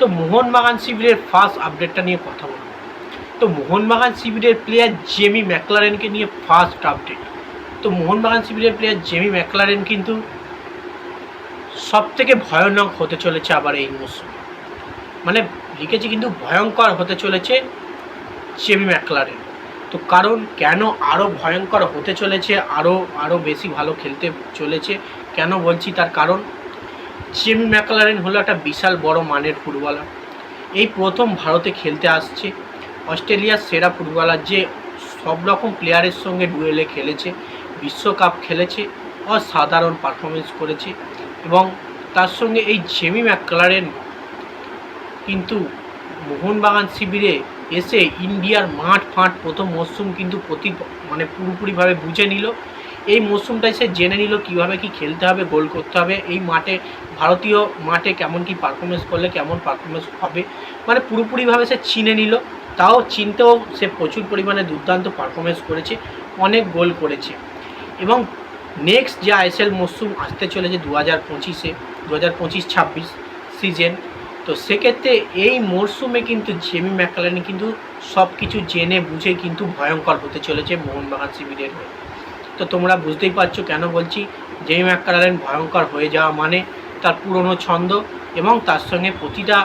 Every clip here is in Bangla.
তো মোহনবাগান শিবিরের ফার্স্ট আপডেটটা নিয়ে কথা বলব। তো মোহনবাগান শিবিরের প্লেয়ার জেমি ম্যাকলারেনকে নিয়ে ফার্স্ট আপডেট তো মোহনবাগান শিবিরের প্লেয়ার জেমি ম্যাকলারেন কিন্তু সব থেকে ভয়ানক হতে চলেছে আবার এই মৌসুমে। মানে লিখেছি কিন্তু ভয়ঙ্কর হতে চলেছে জেমি ম্যাকলারেন তো কারণ কেন আরও ভয়ঙ্কর হতে চলেছে আরও আরও বেশি ভালো খেলতে চলেছে, কেন বলছি তার কারণ জেমি ম্যাকলারেন হলো একটা বিশাল বড় মানের ফুটবলার। এই প্রথম ভারতে খেলতে আসছে। অস্ট্রেলিয়ার সেরা ফুটবলার যে সব রকম প্লেয়ারের সঙ্গে ডুয়েলে খেলেছে, বিশ্বকাপ খেলেছে, অসাধারণ পারফরমেন্স করেছে এবং তার সঙ্গে এই জেমি ম্যাকলারেন কিন্তু মোহনবাগান শিবিরে এসে ইন্ডিয়ার মাঠ ফাঁট প্রথম মরশুম কিন্তু প্রতি মানে পুরোপুরিভাবে বুঝে নিল। এই মরশুমটায় সে জেনে নিল কীভাবে কি খেলতে হবে, গোল করতে হবে। এই মাঠে, ভারতীয় মাঠে কেমন কি পারফরমেন্স করলে, কেমন পারফরমেন্স হবে? মানে পুরোপুরিভাবে সে চিনে নিল। তাও চিনতেও সে প্রচুর পরিমাণে দুর্দান্ত পারফরমেন্স করেছে, অনেক গোল করেছে। এবং নেক্সট যে আইএসএল মরশুম আসতে চলেছে দু হাজার পঁচিশে দু হাজার পঁচিশ ছাব্বিশ সিজন তো সেক্ষেত্রে এই মরশুমে কিন্তু জেমি ম্যাকালানি কিন্তু সব কিছু জেনে বুঝে কিন্তু ভয়ঙ্কর হতে চলেছে মোহনবাগান শিবিরের হয়ে। তো তোমরা বুঝতেই পারছ কেন বলছি? জেমি ম্যাকালারেন ভয়ঙ্কর হয়ে যাওয়া মানে তার পুরনো ছন্দ এবং তার সঙ্গে প্রতিটা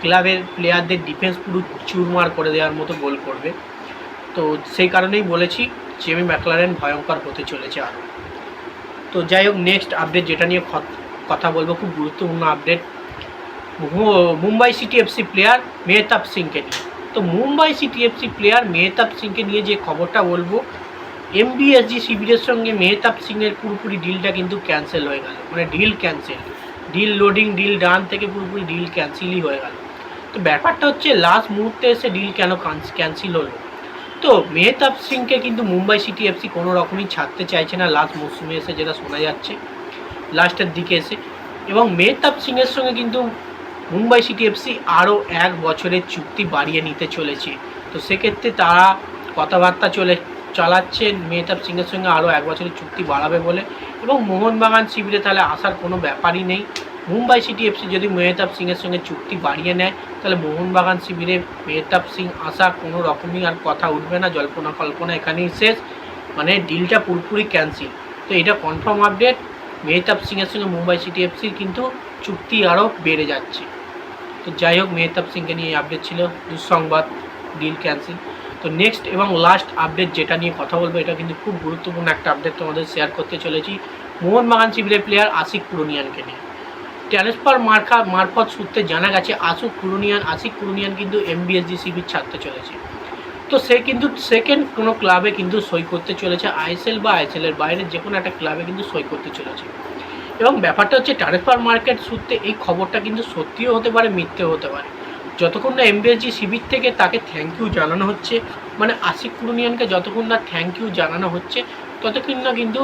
ক্লাবের প্লেয়ারদের ডিফেন্স পুরো চুরমার করে দেওয়ার মতো গোল করবে। তো সেই কারণেই বলেছি জেমি ম্যাকলারেন ভয়ঙ্কর হতে চলেছে আরও। তো যাই হোক নেক্সট আপডেট যেটা নিয়ে কথা বলব, খুব গুরুত্বপূর্ণ update Mumbai City FC player Mehtab সিংকে নিয়ে। তো Mumbai City FC player Mehtab সিংকে নিয়ে যে খবরটা বলব এমবিএসজি শিবিরের সঙ্গে মেহতাব সিংয়ের পুরোপুরি ডিলটা কিন্তু ক্যান্সেল হয়ে গেল। মানে deal cancel deal loading deal done থেকে পুরোপুরি ডিল ক্যান্সেলই হয়ে গেল। তো ব্যাপারটা হচ্ছে লাস্ট মুহূর্তে এসে ডিল কেন ক্যান্সেল হলো? তো মেহতাব সিংকে কিন্তু মুম্বাই সিটি এফসি কোনো রকমই ছাড়তে চাইছে না লাস্ট মৌসুমে এসে যেটা শোনা যাচ্ছে লাস্টের দিকে এসে। এবং মেহতাব সিংয়ের সঙ্গে কিন্তু মুম্বাই সিটি এফসি আরও এক বছরের চুক্তি বাড়িয়ে নিতে চলেছে। তো সেক্ষেত্রে তারা কথাবার্তা চলে চালাচ্ছেন, মেহতাব সিংয়ের সঙ্গে আরও এক বছরের চুক্তি বাড়াবে বলে। এবং মোহনবাগান শিবিরে তাহলে আসার কোনো ব্যাপারই নেই। মুম্বাই সিটি এফসি যদি মেহতাব সিংয়ের সঙ্গে চুক্তি বাড়িয়ে নেয়, তাহলে মোহনবাগান শিবিরে মেহতাব সিং আসা কোনো রকমই আর কথা উঠবে না। জল্পনা কল্পনা এখানেই শেষ। মানে ডিলটা পুরোপুরি ক্যান্সেল তো এটা কনফার্ম আপডেট মেহতাব সিংয়ের সঙ্গে মুম্বাই সিটি এফসির কিন্তু চুক্তি আরও বেড়ে যাচ্ছে। তো যাই হোক, মেহতাব সিংকে নিয়ে আপডেট ছিল। দুঃসংবাদ ডিল ক্যান্সেল তো নেক্সট এবং লাস্ট আপডেট যেটা নিয়ে কথা বলব, এটা কিন্তু খুব গুরুত্বপূর্ণ একটা আপডেট তোমাদের শেয়ার করতে চলেছি। মোহনবাগান শিবিরের প্লেয়ার আশিক কুরুনিয়ানকে নিয়ে। ট্রান্সফার মার্কা, মারফত সূত্রে জানা গেছে আসুক কুরুনিয়ান, আশিক কুরুনিয়ান কিন্তু এমবিএসজি শিবির ছাড়তে চলেছে। তো সে কিন্তু সেকেন্ড কোনো ক্লাবে কিন্তু সই করতে চলেছে আইএসএল বা আইএসএল এর বাইরে যে কোনো একটা ক্লাবে কিন্তু সই করতে চলেছে। এবং ব্যাপারটা হচ্ছে ট্রান্সফার মার্কেট সূত্রে এই খবরটা কিন্তু সত্যিও হতে পারে, মিথ্যেও হতে পারে। যতক্ষণ না এমবিএসজি শিবির থেকে তাকে থ্যাংক ইউ জানানো হচ্ছে মানে আশিক কুরুনিয়ানকে যতক্ষণ না থ্যাংক ইউ জানানো হচ্ছে, ততক্ষণ না কিন্তু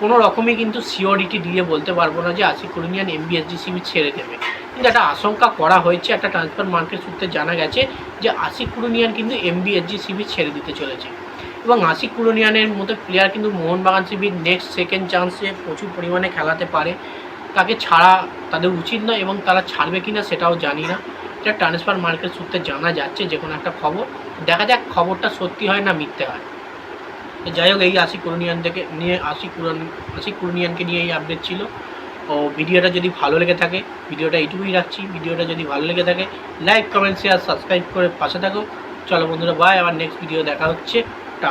কোনো রকমই কিন্তু সিওরিটি দিয়ে বলতে পারব না যে আশিক কুরুনিয়ান এমবিএসজি শিবির ছেড়ে দেবে। কিন্তু একটা আশঙ্কা করা হয়েছে, একটা ট্রান্সফার মার্কেট সূত্রে জানা গেছে যে আশিক কুরুনিয়ান কিন্তু এমবিএসজি শিবির ছেড়ে দিতে চলেছে। এবং আশিক কুরুনিয়ানের মতো প্লেয়ার কিন্তু মোহনবাগান শিবির নেক্সট সেকেন্ড চান্সে প্রচুর পরিমাণে খেলাতে পারে। তাকে ছাড়া তাদের উচিত নয় এবং তারা ছাড়বে কি না সেটাও জানি না। এটা ট্রান্সফার মার্কেট সূত্রে জানা যাচ্ছে, যে কোনো একটা খবর। দেখা যাক খবরটা সত্যি হয় না মিথ্যে হয়। যাই হোক, এই আশি কুরুনিয়ান থেকে নিয়ে আশি কুরন আশি কুরুনিয়ানকে নিয়ে এই আপডেট ছিল। ও ভিডিওটা যদি ভালো লেগে থাকে, ভিডিওটা এইটুকুই রাখছি। ভিডিওটা যদি ভালো লেগে থাকে লাইক কমেন্ট শেয়ার সাবস্ক্রাইব করে পাশে থাকো। চলো বন্ধুরা বাই আবার নেক্সট ভিডিও দেখা হচ্ছে।